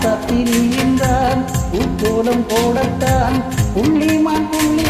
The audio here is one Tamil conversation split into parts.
தப்பி நீந்தான் உட்கோலம் போடத்தான். புள்ளிமான் புள்ளி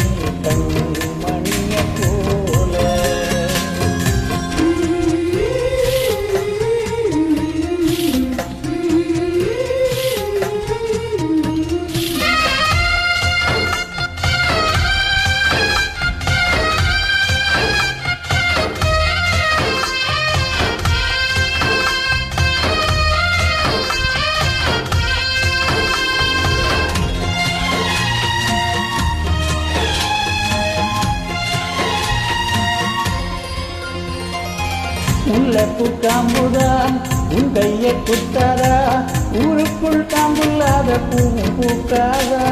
உள்ள பூக்காம்புதா உன் கையை குத்தாரா ஊருக்குள் காம்புள்ளாத பூவும் பூக்காதா?